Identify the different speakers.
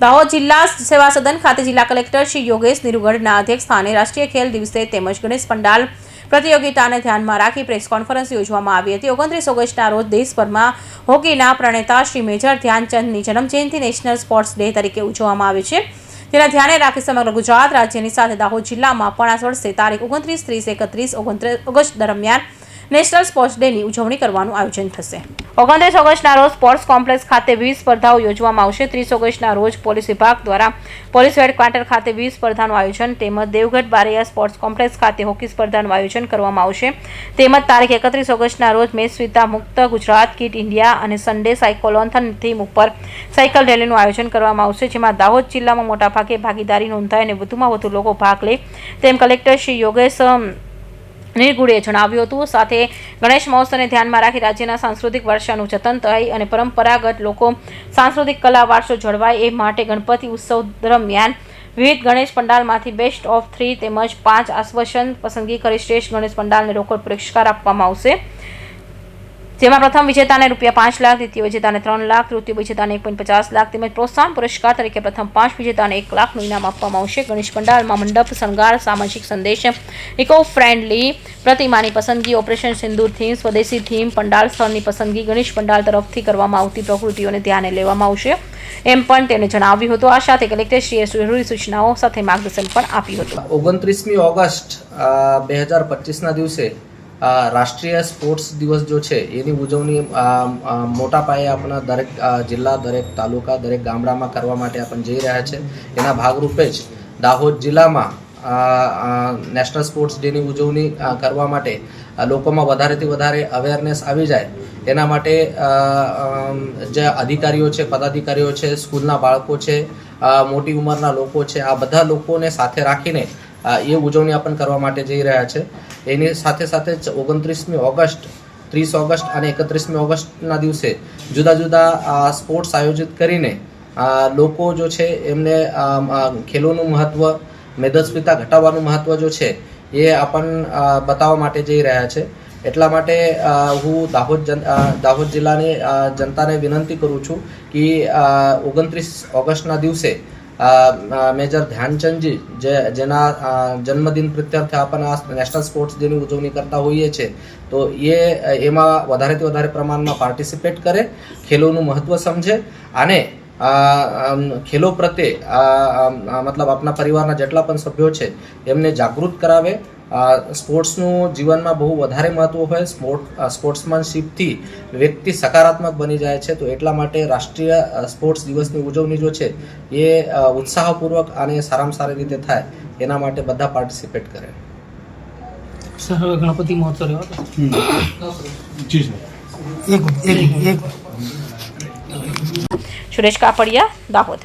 Speaker 1: દાહોદ જિલ્લા સેવા સદન ખાતે જિલ્લા કલેક્ટર શ્રી યોગેશ નિરુગઢના અધ્યક્ષ સ્થાને રાષ્ટ્રીય ખેલ દિવસે તેમજ ગણેશ પંડાલ પ્રતિયોગિતાને ધ્યાનમાં રાખી પ્રેસ કોન્ફરન્સ યોજવામાં આવી હતી. ઓગણત્રીસ ઓગસ્ટના રોજ દેશભરમાં હોકીના પ્રણેતા શ્રી મેજર ધ્યાનચંદની જન્મજયંતિ નેશનલ સ્પોર્ટ્સ ડે તરીકે ઉજવવામાં આવે છે. તેના ધ્યાને રાખી સમગ્ર ગુજરાત રાજ્યની સાથે દાહોદ જિલ્લામાં પણ આ વર્ષે તારીખ ઓગણત્રીસ, ત્રીસ, એકત્રીસ ઓગસ્ટ દરમિયાન નેશનલ સ્પોર્ટ્સ ડેની ઉજવણી કરવાનું આયોજન થશે. ઓગણત્રીસ ઓગસ્ટના રોજ સ્પોર્ટ્સ કોમ્પ્લેક્સ ખાતે વિવિધ સ્પર્ધાઓ યોજવામાં આવશે. ત્રીસ ઓગસ્ટના રોજ પોલીસ વિભાગ દ્વારા પોલીસ હેડક્વાર્ટર ખાતે વિવિધ સ્પર્ધાનું આયોજન તેમજ દેવગઢ બારૈયા સ્પોર્ટ્સ કોમ્પ્લેક્સ ખાતે હોકી સ્પર્ધાનું આયોજન કરવામાં આવશે. તેમજ તારીખ એકત્રીસ ઓગસ્ટના રોજ મેસવિતા સ્વિતા મુક્ત ગુજરાત કિટ ઇન્ડિયા અને સન્ડે સાયકોલોન્થન થીમ ઉપર સાયકલ રેલીનું આયોજન કરવામાં આવશે, જેમાં દાહોદ જિલ્લામાં મોટાભાગે ભાગીદારી નોંધાય અને વધુમાં વધુ લોકો ભાગ લે. તેમ કલેક્ટર શ્રી યોગેશ અમ, નિર્ગુડે જણાવ્યું હતું. સાથે ગણેશ મહોત્સવને ધ્યાનમાં રાખી રાજ્યના સાંસ્કૃતિક વારસાનું જતન થાય અને પરંપરાગત લોકો સાંસ્કૃતિક કલા વારસો જળવાય એ માટે ગણપતિ ઉત્સવ દરમિયાન વિવિધ ગણેશ પંડાલમાંથી બેસ્ટ ઓફ થ્રી તેમજ પાંચ આશ્વાસન પસંદગી કરી શ્રેષ્ઠ ગણેશ પંડાલને રોકડ પુરસ્કાર આપવામાં આવશે. જેમાં પ્રથમ વિજેતાને રૂપિયા પાંચ લાખ, દ્વિતીય વિજેતાને ત્રણ લાખ, તૃતીય વિજેતાને એક પોઈન્ટ પચાસ લાખ તેમજ પ્રોત્સાહન પુરસ્કાર તરીકે પ્રથમ પાંચ વિજેતાને એક લાખનું ઇનામ આપવામાં આવશે. ગણેશ પંડાલમાં મંડપ, શણગાર, સામાજિક સંદેશ ઇકો ફ્રેન્ડલી પ્રતિમાની પસંદગી, ઓપરેશન સિંદૂર થીમ સ્વદેશી થીમ પંડાલ સ્થળની પસંદગી ગણેશ પંડાલ તરફથી કરવામાં આવતી પ્રકૃતિઓને ધ્યાને લેવામાં આવશે. એમ પણ તેને જણાવ્યું હતું. આ સાથે કલેક્ટરશ્રીએ જરૂરી સૂચનાઓ સાથે માર્ગદર્શન પણ આપ્યું હતું.
Speaker 2: ઓગણત્રીસમી ઓગસ્ટ બે હજાર પચીસના દિવસે રાષ્ટ્રીય સ્પોર્ટ્સ દિવસ જો છે, એની ઉજવણી મોટા પાયે આપણા દરેક જિલ્લા, દરેક તાલુકા, દરેક ગામડામાં કરવા માટે આપણે જઈ રહ્યા છે. એના ભાગરૂપે જ દાહોદ જિલ્લામાં નેશનલ સ્પોર્ટ્સ ડેની ઉજવણી કરવા માટે લોકોમાં વધારેથી વધારે અવેરનેસ આવી જાય. એના માટે જે અધિકારીઓ છે, પદાધિકારીઓ છે, સ્કૂલના બાળકો છે મોટી ઉંમરના લોકો છે, આ બધા લોકોને સાથે રાખીને એ ઉજવણી આપણ કરવા માટે જઈ રહ્યા છે. એની સાથે સાથે જ ઓગણત્રીસમી ઓગસ્ટ, ત્રીસ ઓગસ્ટ અને એકત્રીસમી ઓગસ્ટના દિવસે જુદા જુદા સ્પોર્ટ્સ આયોજિત કરીને લોકો જો છે એમને ખેલોનું મહત્ત્વ મેદસ્વીતા ઘટાડવાનું મહત્ત્વ જો છે એ આપણ બતાવવા માટે જઈ રહ્યા છે. એટલા માટે હું દાહોદ દાહોદ જિલ્લાની જનતાને વિનંતી કરું છું કે ઓગણત્રીસ ઓગસ્ટના દિવસે મેજર ધ્યાનચંદજી જે જેના જન્મદિન પ્રત્યર્થે આપણને આ નેશનલ સ્પોર્ટ્સ ડેની ઉજવણી કરતા હોઈએ છીએ તો એ, એમાં વધારેથી વધારે પ્રમાણમાં પાર્ટિસિપેટ કરે, ખેલોનું મહત્ત્વ સમજે, અને ખેલો પ્રત્યે મતલબ આપના પરિવારના જેટલા પણ સભ્યો છે એમને જાગૃત કરાવે સ્પોર્ટ્સનું જીવનમાં બહુ વધારે મહત્ત્વ હોય સ્પોર્ટ સ્પોર્ટ્સમેનશીપથી વ્યક્તિ સકારાત્મક બની જાય છે. તો એટલા માટે રાષ્ટ્રીય સ્પોર્ટ્સ દિવસની ઉજવણી જો છે એ ઉત્સાહપૂર્વક અને સારામાં સારી રીતે થાય એના માટે બધા પાર્ટિસિપેટ કરે.
Speaker 3: સર ગણપતિ મહોત્સવ રહ્યો
Speaker 4: જી સર
Speaker 3: એક એક એક.
Speaker 1: સુરેશ કાપડિયા દાહોદ.